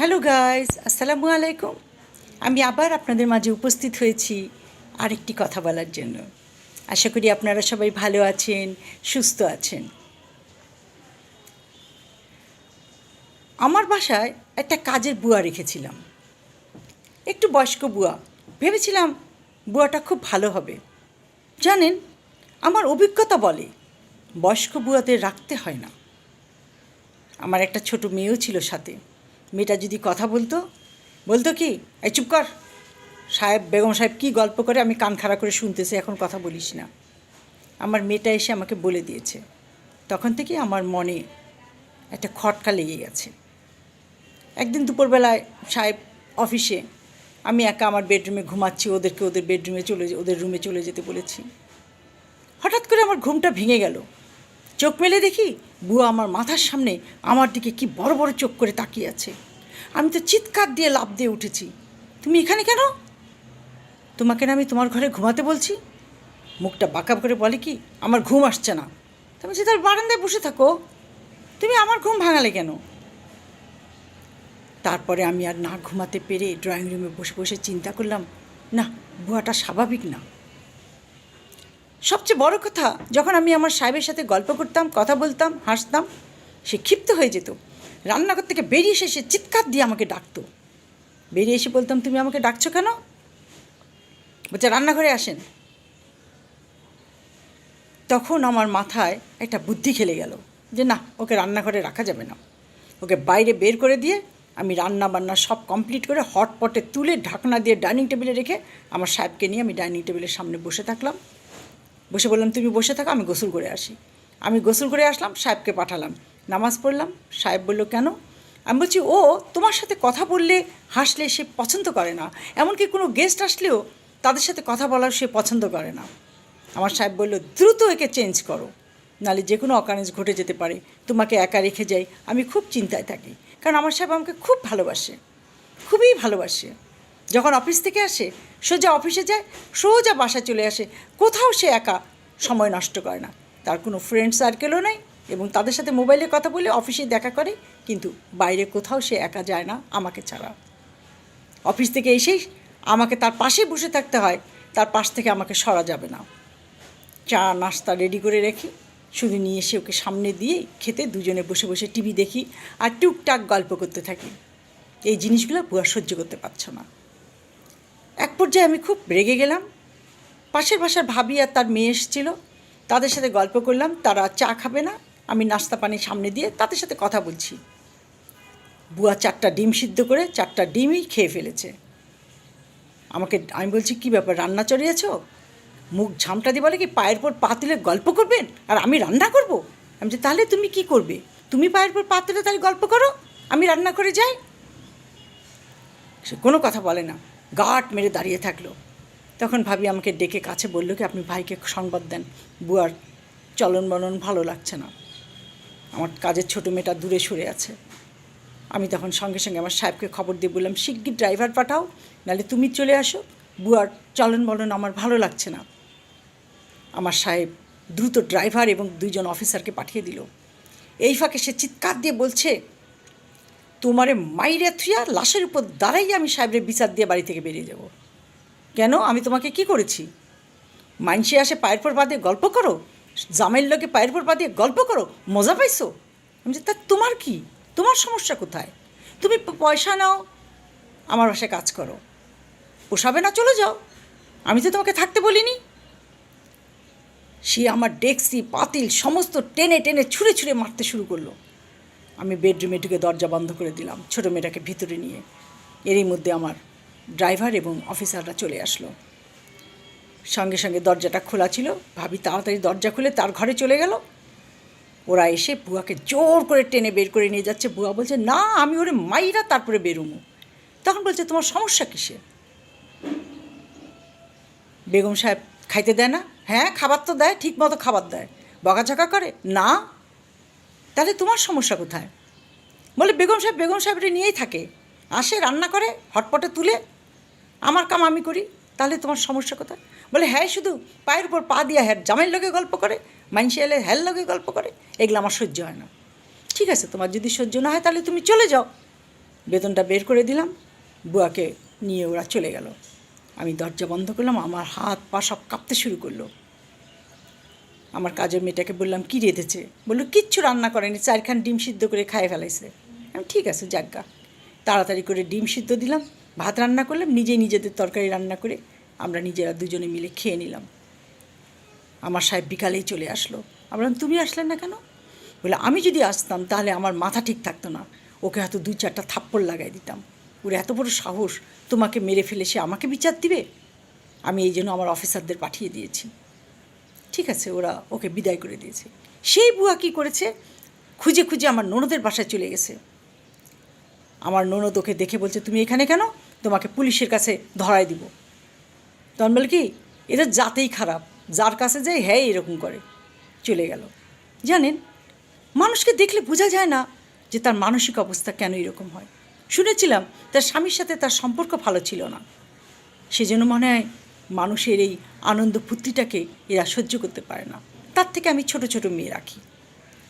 Hello guys আসসালামু আলাইকুম আমি আবার আপনাদের মাঝে উপস্থিত হয়েছি আরেকটি কথা বলার জন্য। আশা করি আপনারা সবাই ভালো আছেন, সুস্থ আছেন। আমার বাসায় একটা কাজের বুয়া রেখেছিলাম। একটু বয়স্ক বুয়া। ভেবেছিলাম বুয়াটা খুব ভালো হবে। জানেন, আমার অভিজ্ঞতা বলে, বয়স্ক বুয়াদের রাখতে হয় না। আমার একটা ছোট মেয়েও ছিল সাথে। মেয়েটা যদি কথা বলতো বলতো কি, এই চুপ কর। সাহেব, বেগম সাহেব কী গল্প করে আমি কান খাড়া করে শুনতেছি, এখন কথা বলিস না। আমার মেয়েটা এসে আমাকে বলে দিয়েছে। তখন থেকে আমার মনে একটা খটকা লেগে গেছে। একদিন দুপুরবেলায় সাহেব অফিসে, আমি একা আমার বেডরুমে ঘুমাচ্ছি, ওদেরকে ওদের বেডরুমে চলে ওদের রুমে চলে যেতে বলেছি। হঠাৎ করে আমার ঘুমটা ভেঙে গেল। চোখ মেলে দেখি, বুয়া আমার মাথার সামনে আমার দিকে কি বড় বড় চোখ করে তাকিয়ে আছে। আমি তো চিৎকার দিয়ে লাভ দিয়ে উঠেছি। তুমি এখানে কেন? তোমাকে না আমি তোমার ঘরে ঘুমাতে বলছি। মুখটা বাঁকা করে বলে কি, আমার ঘুম আসছে না। তুমি যে তার বারান্দায় বসে থাকো। তুমি আমার ঘুম ভাঙালে কেন? তারপরে আমি আর না ঘুমাতে পেরে ড্রয়িং রুমে বসে বসে চিন্তা করলাম, না, বুয়াটা স্বাভাবিক না। সবচেয়ে বড় কথা, যখন আমি আমার সাহেবের সাথে গল্প করতাম, কথা বলতাম, হাসতাম, সে ক্ষিপ্ত হয়ে যেত। রান্নাঘর থেকে বেরিয়ে এসে সে চিৎকার দিয়ে আমাকে ডাকতো। বেরিয়ে এসে বলতাম, তুমি আমাকে ডাকছো কেন? বলছে, রান্নাঘরে আসেন। তখন আমার মাথায় একটা বুদ্ধি খেলে গেল যে, না, ওকে রান্নাঘরে রাখা যাবে না। ওকে বাইরে বের করে দিয়ে আমি রান্না বান্না সব কমপ্লিট করে হটপটে তুলে ঢাকনা দিয়ে ডাইনিং টেবিলে রেখে আমার সাহেবকে নিয়ে আমি ডাইনিং টেবিলের সামনে বসে থাকলাম। বসে বললাম, তুমি বসে থাকো, আমি গোসল করে আসি। আমি গোসল করে আসলাম, সাহেবকে পাঠালাম। নামাজ পড়লাম, সাহেব বলল, কেন? আমি বলছি, ও তোমার সাথে কথা বললে হাসলে সে পছন্দ করে না। এমনকি কোনো গেস্ট আসলেও তাদের সাথে কথা বলার সে পছন্দ করে না। আমার সাহেব বলল, দ্রুত একে চেঞ্জ করো নালে যে কোনো অকারেন্স ঘটে যেতে পারে। তোমাকে একা রেখে যাই, আমি খুব চিন্তায় থাকি। কারণ আমার সাহেব আমাকে খুব ভালোবাসে, খুবই ভালোবাসে। যখন অফিস থেকে আসে, সোজা অফিসে যায়, সোজা বাসা চলে আসে, কোথাও সে একা সময় নষ্ট করে না। তার কোনো ফ্রেন্ড সার্কেলও নেই এবং তাদের সাথে মোবাইলে কথা বলে অফিসে দেখা করে, কিন্তু বাইরে কোথাও সে একা যায় না আমাকে ছাড়া। অফিস থেকে এসেই আমাকে তার পাশে বসে থাকতে হয়, তার পাশ থেকে আমাকে সরা যাবে না। চা, নাস্তা রেডি করে রেখে শুধু নিয়ে এসে ওকে সামনে দিয়ে খেতে দুজনে বসে বসে টিভি দেখি আর টুকটাক গল্প করতে থাকি। এই জিনিসগুলো বুয়া সহ্য করতে পারছ না। এক পর্যায়ে আমি খুব রেগে গেলাম। পাশের বাসার ভাবি আর তার মেয়ে এসেছিল। তাদের সাথে গল্প করলাম, তারা চা খাবে না আমি নাস্তা পানি সামনে দিয়ে তাদের সাথে কথা বলছি। বুয়া চারটা ডিম সিদ্ধ করে চারটা ডিমই খেয়ে ফেলেছে। আমাকে, আমি বলছি, কী ব্যাপার, রান্না চড়িয়েছ? মুখ ঝামটা দিয়ে বলে কি পায়ের পর পা তুলে গল্প করবেন? আর আমি রান্না করব? আমি বলছি, তাহলে তুমি কি করবে? তুমি পায়ের পর পা তুলে তাহলে গল্প করো, আমি রান্না করে যাই? সে কোনো কথা বলে না, গাট মেরে দাঁড়িয়ে থাকল। তখন ভাবি আমাকে ডেকে কাছে বলল কি, আপনি ভাইকে সংবাদ দেন, বুয়ার চলন বলন ভালো লাগছে না। আমার কাজের ছোটো মেয়েটা দূরে সরে আছে। আমি তখন সঙ্গে সঙ্গে আমার সাহেবকে খবর দিয়ে বললাম, শিগগির ড্রাইভার পাঠাও, নাহলে তুমি চলে আসো। বুয়ার চলন বলন আমার ভালো লাগছে না। আমার সাহেব দ্রুত ড্রাইভার এবং দুইজন অফিসারকে পাঠিয়ে দিল। এই ফাঁকে সে চিৎকার দিয়ে বলছে, তোমারে মাইরে থুয়া লাশের উপর দাঁড়াই আমি সাহেবের বিচার দিয়ে বাড়ি থেকে বেরিয়ে যাব। কেন? আমি তোমাকে কি করেছি? মাইনসে আসে পায়ের পর বাদে গল্প করো। জামাইয়ের লোকে পায়ের পর পা দিয়ে গল্প করো, মজা পাইছো? আমি যে তা তোমার কি? তোমার সমস্যা কোথায়? তুমি পয়সা নাও, আমার বাসায় কাজ করো। পোষাবে না, চলে যাও। আমি তো তোমাকে থাকতে বলিনি। সে আমার ডেক্সি, পাতিল, সমস্ত টেনে টেনে ছুঁড়ে ছুঁড়ে মারতে শুরু করল। আমি বেডরুমে ঢুকে দরজা বন্ধ করে দিলাম, ছোটো মেয়েটাকে ভিতরে নিয়ে। এরই মধ্যে আমার ড্রাইভার এবং অফিসাররা চলে আসলো। সঙ্গে সঙ্গে দরজাটা খোলা ছিল। ভাবি তাড়াতাড়ি দরজা খুলে তার ঘরে চলে গেল। ওরা এসে বুয়াকে জোর করে টেনে বের করে নিয়ে যাচ্ছে। বুয়া বলছে, না, আমি ওরে মাইরা তারপরে বেরোমো তখন বলছে, তোমার সমস্যা কিসে বেগম সাহেব খাইতে দেয় না। হ্যাঁ খাবার তো দেয়, ঠিক মতো খাবার দেয়। বকাঝকা করে? না। তাহলে তোমার সমস্যা কোথায়? বলে, বেগম সাহেব, বেগম সাহেবটা নিয়েই থাকে। আসে, রান্না করে, হটপটে তুলে, আমার কাম আমি করি। তাহলে তোমার সমস্যা কোথায়? বলে হ্যাঁ শুধু পায়ের উপর পা দিয়ে হ্যাঁ জামাইয়ের লোকে গল্প করে মাইনসে এলে হ্যার লোকে গল্প করে, এগুলো আমার সহ্য হয় না। ঠিক আছে, তোমার যদি সহ্য না হয় তাহলে তুমি চলে যাও। বেতনটা বের করে দিলাম, বুয়াকে নিয়ে ওরা চলে গেল। আমি দরজা বন্ধ করলাম, আমার হাত পা সব কাঁপতে শুরু করল। আমার কাজের মেয়েটাকে বললাম, কী রেঁধেছে? বলল, কিচ্ছু রান্না করেনি, চারখান ডিম সিদ্ধ করে খাইয়ে ফেলাইছে। আমি, ঠিক আছে যাজ্ঞা তাড়াতাড়ি করে ডিম সিদ্ধ দিলাম, ভাত রান্না করলাম, নিজেই নিজেদের তরকারি রান্না করে আমরা নিজেরা দুজনে মিলে খেয়ে নিলাম। আমার সাহেব বিকালেই চলে আসলো। আমরা তুমি আসলেন না কেন? বলে, আমি যদি আসতাম তাহলে আমার মাথা ঠিক থাকতো না। ওকে হয়তো দুই চারটা থাপ্পড় লাগাই দিতাম। ওর, এত বড় সাহস! তোমাকে মেরে ফেলে সে আমাকে বিচার দিবে? আমি এই জন্য আমার অফিসারদের পাঠিয়ে দিয়েছি। ঠিক আছে, ওরা ওকে বিদায় করে দিয়েছে। সেই বুয়া কী করেছে? খুঁজে খুঁজে আমার ননদের বাসায় চলে গেছে। আমার ননদ ওকে দেখে বলছে, তুমি এখানে কেন? তোমাকে পুলিশের কাছে ধরায় দিব। তখন বলে কি, এদের জাতেই খারাপ, যার কাছে যায় হ্যাঁ এরকম করে। চলে গেল। জানেন, মানুষকে দেখলে বোঝা যায় না যে তার মানসিক অবস্থা কেন এরকম হয়। শুনেছিলাম, তার স্বামীর সাথে তার সম্পর্ক ভালো ছিল না। সেজন্য মনে হয় মানুষের এই আনন্দ ফুর্তিটাকে এরা সহ্য করতে পারে না। তার থেকে আমি ছোট ছোট মেয়ে রাখি।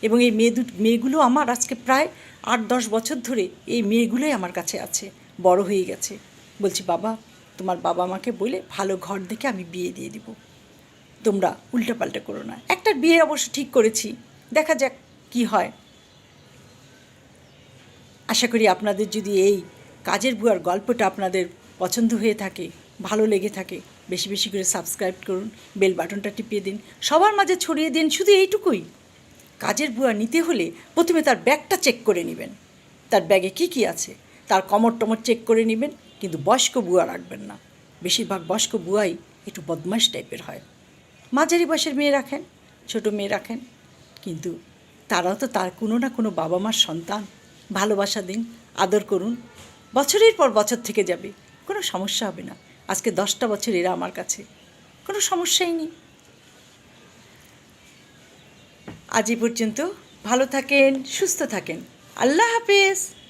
এবং এই মেয়ে দু মেয়েগুলো আমার আজকে প্রায় আট দশ বছর ধরে এই মেয়েগুলোই আমার কাছে আছে, বড় হয়ে গেছে। বলছি, বাবা তোমার বাবা মাকে বলে, ভালো ঘর দেখে আমি বিয়ে দিয়ে দিব। তোমরা উল্টাপাল্টা করো না। একটা বিয়ে অবশ্য ঠিক করেছি। দেখা যাক কি হয়। আশা করি আপনাদের যদি এই কাজের বুয়ার গল্পটা আপনাদের পছন্দ হয়ে থাকে, ভালো লেগে থাকে, বেশি বেশি করে সাবস্ক্রাইব করুন, বেল বাটনটা টিপিয়ে দিন, সবার মাঝে ছড়িয়ে দিন শুধু এইটুকুই। কাজের বুয়া নিতে হলে প্রথমে তার ব্যাগটা চেক করে নেবেন। তার ব্যাগে কি কি আছে? তার কমর টমর চেক করে নেবেন। কিন্তু বয়স্ক বুয়া রাখবেন না। বেশিরভাগ বয়স্ক বুয়াই একটু বদমাশ টাইপের হয়। মাঝারি বয়সের মেয়ে রাখেন, ছোট মেয়ে রাখেন, কিন্তু তারাও তো তার কোনো না কোনো বাবা মার সন্তান। ভালোবাসা দিন, আদর করুন। বছরের পর বছর থেকে যাবে, কোনো সমস্যা হবে না। আজকে দশটা বছর এরা আমার কাছে, কোনো সমস্যাই নেই। আজ পর্যন্ত ভালো থাকেন, সুস্থ থাকেন। আল্লাহ হাফেজ।